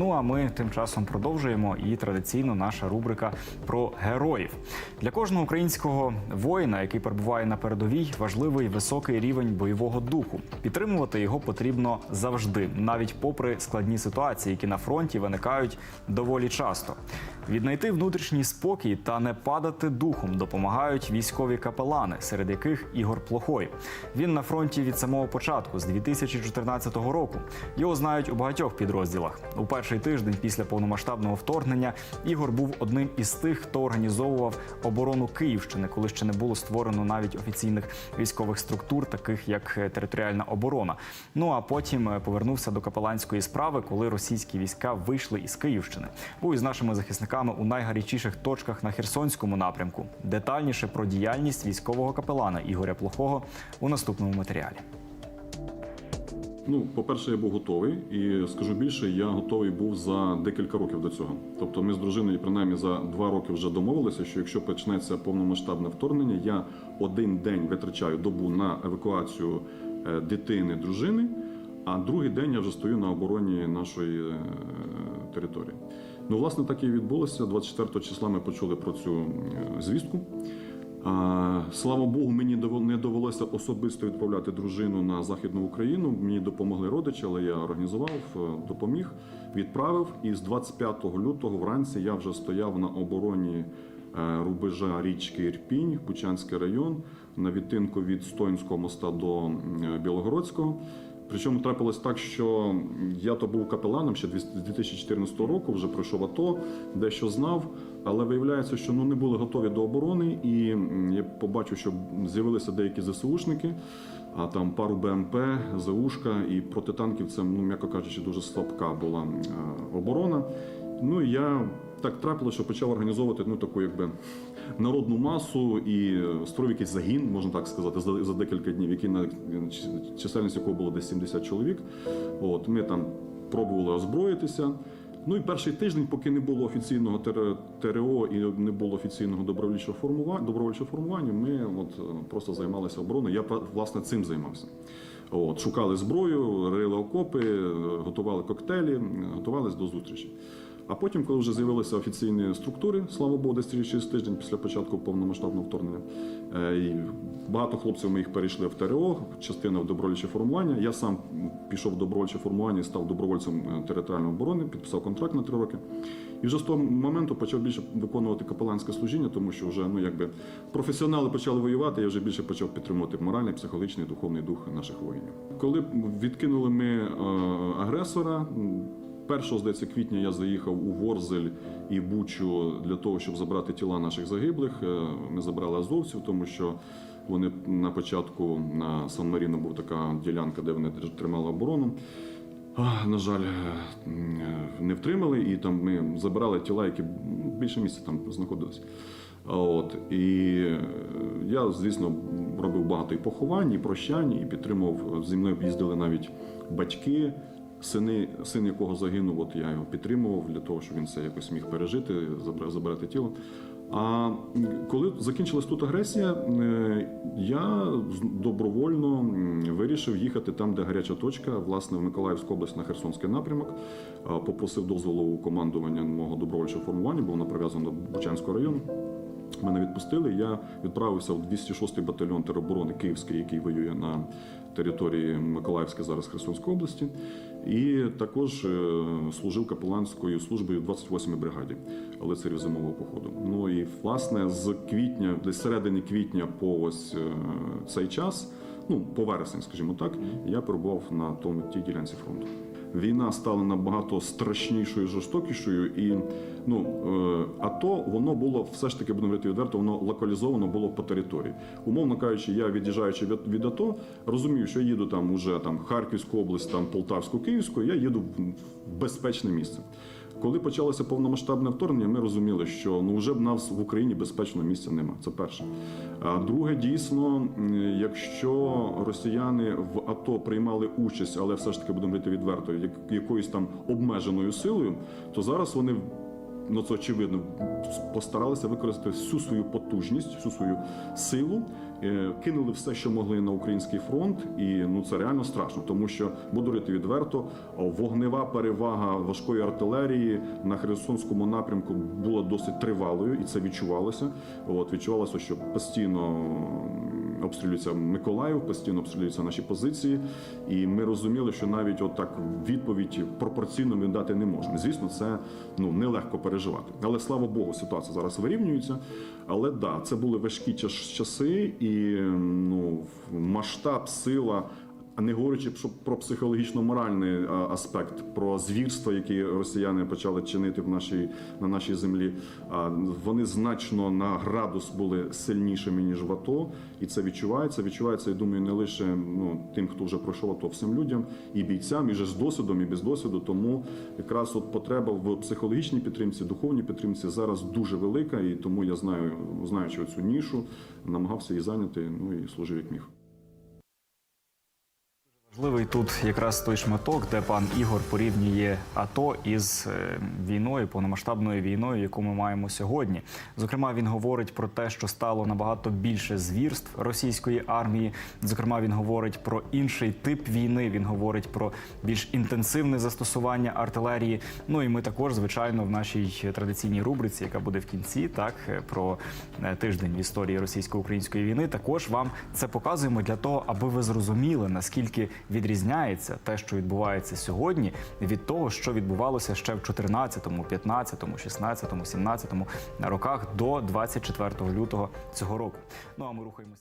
Ну а ми тим часом продовжуємо і традиційно наша рубрика про героїв для кожного українського воїна, який перебуває на передовій, важливий високий рівень бойового духу. Підтримувати його потрібно завжди, навіть попри складні ситуації, які на фронті виникають доволі часто. Віднайти внутрішній спокій та не падати духом допомагають військові капелани, серед яких Ігор Плохой. Він на фронті від самого початку, з 2014 року. Його знають у багатьох підрозділах. У перший тиждень після повномасштабного вторгнення Ігор був одним із тих, хто організовував оборону Київщини, коли ще не було створено навіть офіційних військових структур, таких як е, територіальна оборона. Ну а потім е, повернувся до капеланської справи, коли російські війська вийшли із Київщини. Був із нашими захисниками у найгарячіших точках на Херсонському напрямку. Детальніше про діяльність військового капелана Ігоря Плохого у наступному матеріалі. Ну, по-перше, я був готовий, і скажу більше, я готовий був за декілька років до цього. Тобто, ми з дружиною принаймні за два роки вже домовилися, що якщо почнеться повномасштабне вторгнення, я один день витрачаю добу на евакуацію е, дитини, дружини, а другий день я вже стою на обороні нашої е, території. Ну, власне, так і відбулося. 24 числа ми почули про цю е, звістку. Слава Богу, мені не довелося особисто відправляти дружину на західну Україну. Мені допомогли родичі, але я організував, е, допоміг, відправив. І з 25 лютого вранці я вже стояв на обороні е, рубежа річки Ірпінь, Бучанський район, на відтинку від Стоїнського моста до Білогородського. Причому трапилось так, що я то був капеланом ще з 2014 року, вже пройшов АТО, дещо знав, але виявляється, що ну не були готові до оборони, і я побачив, що з'явилися деякі ЗСУшники, а там пару БМП, ЗУшка і проти танків це, ну м'яко кажучи, дуже слабка була е, оборона. Ну і я так трапилося, що почав організовувати ну таку якби народну масу і е, створив якийсь загін, можна так сказати, за, за декілька днів, який на чисельність якого було десь 70 чоловік. От ми там пробували озброїтися. Ну і перший тиждень, поки не було офіційного ТРО і не було офіційного добровольчого формування, добровольчого формування, ми от е, просто займалися обороною. Я власне цим займався. От, шукали зброю, рили окопи, е, готували коктейлі, е, готувалися до зустрічі. А потім, коли вже з'явилися офіційні структури, слава Богу, десь через тиждень після початку повномасштабного вторгнення, е, і багато хлопців моїх перейшли в ТРО, частина в добровольче формування. Я сам пішов в добровольче формування став добровольцем е, територіальної оборони, підписав контракт на три роки. І вже з того моменту почав більше виконувати капеланське служіння, тому що вже ну якби професіонали почали воювати. Я вже більше почав підтримувати моральний, психологічний, духовний дух наших воїнів. Коли відкинули ми е, агресора. М, 1 здається, квітня я заїхав у Ворзель і Бучу для того, щоб забрати тіла наших загиблих. Е, Ми забрали азовців, тому що вони на початку на Сан Маріно була така ділянка, де вони тримали оборону. На жаль, е, не втримали, і там ми забирали тіла, які більше місяця там знаходились. От і е, я, звісно, робив багато і поховань, і прощань, і підтримував. Зі мною їздили навіть батьки, сини, син якого загинув. От я його підтримував для того, щоб він це якось міг пережити, забра- забрати тіло. А коли закінчилась тут агресія, е, я добровольно вирішив їхати там, де гаряча точка, власне, в Миколаївську область на Херсонський напрямок. Попросив дозволу у командування мого добровольчого формування, бо воно прив'язано до Бучанського району. Мене відпустили. Я відправився в 206-й батальйон тероборони Київський, який воює на території Миколаївської зараз Херсонської області, і також е, служив капеланською службою в 28-й бригаді лицарів зимового походу. Ну і власне з квітня, десь середини квітня по ось е, цей час, ну по вересень, скажімо так, я перебував на тому тій ділянці фронту. Війна стала набагато страшнішою, жорстокішою, і ну а АТО воно було все ж таки, будемо говорити відверто, воно локалізовано було по території. Умовно кажучи, я від'їжджаючи від, від АТО, розумію, що я їду там уже там Харківську область, там Полтавську, Київську, я їду в безпечне місце. Коли почалося повномасштабне вторгнення, ми розуміли, що ну вже б нас в Україні безпечного місця нема. Це перше. А друге, дійсно, якщо росіяни в АТО приймали участь, але все ж таки будемо говорити відверто, як якоюсь там обмеженою силою, то зараз вони ну це очевидно, постаралися використати всю свою потужність, всю свою силу кинули все, що могли на український фронт, і ну це реально страшно, тому що буду рити відверто, вогнева перевага важкої артилерії на Херсонському напрямку була досить тривалою, і це відчувалося. От відчувалося, що постійно обстрілюється Миколаїв, постійно обстрілюються наші позиції, і ми розуміли, що навіть отак відповідь пропорційно ми дати не можемо. Звісно, це ну нелегко переживати. Але слава Богу, ситуація зараз вирівнюється. Але да, це були важкі часи, і ну масштаб, сила. А не говорячи про- психологічно-моральний аспект, про звірства, які росіяни почали чинити в нашій на нашій землі, вони значно на градус були сильнішими ніж в АТО, і це відчувається. Відчувається, я думаю, не лише ну тим, хто вже пройшов АТО, всім людям, і бійцям, і вже з досвідом, і без досвіду. Тому якраз от потреба в психологічній підтримці, духовній підтримці зараз дуже велика, і тому я знаю, знаючи цю нішу, намагався її зайняти. Ну і служив як міг. Важливий тут якраз той шматок, де пан Ігор порівнює АТО із е, війною, повномасштабною війною, яку ми маємо сьогодні. Зокрема, він говорить про те, що стало набагато більше звірств російської армії. Зокрема, він говорить про інший тип війни. Він говорить про більш інтенсивне застосування артилерії. Ну і ми також, звичайно, в нашій традиційній рубриці, яка буде в кінці, так е, про е, тиждень в історії російсько-української війни. Також вам це показуємо для того, аби ви зрозуміли наскільки відрізняється те, що відбувається сьогодні, від того, що відбувалося ще в 14, 15, 16, 17 роках до 24 лютого цього року. Ну а ми рухаємося.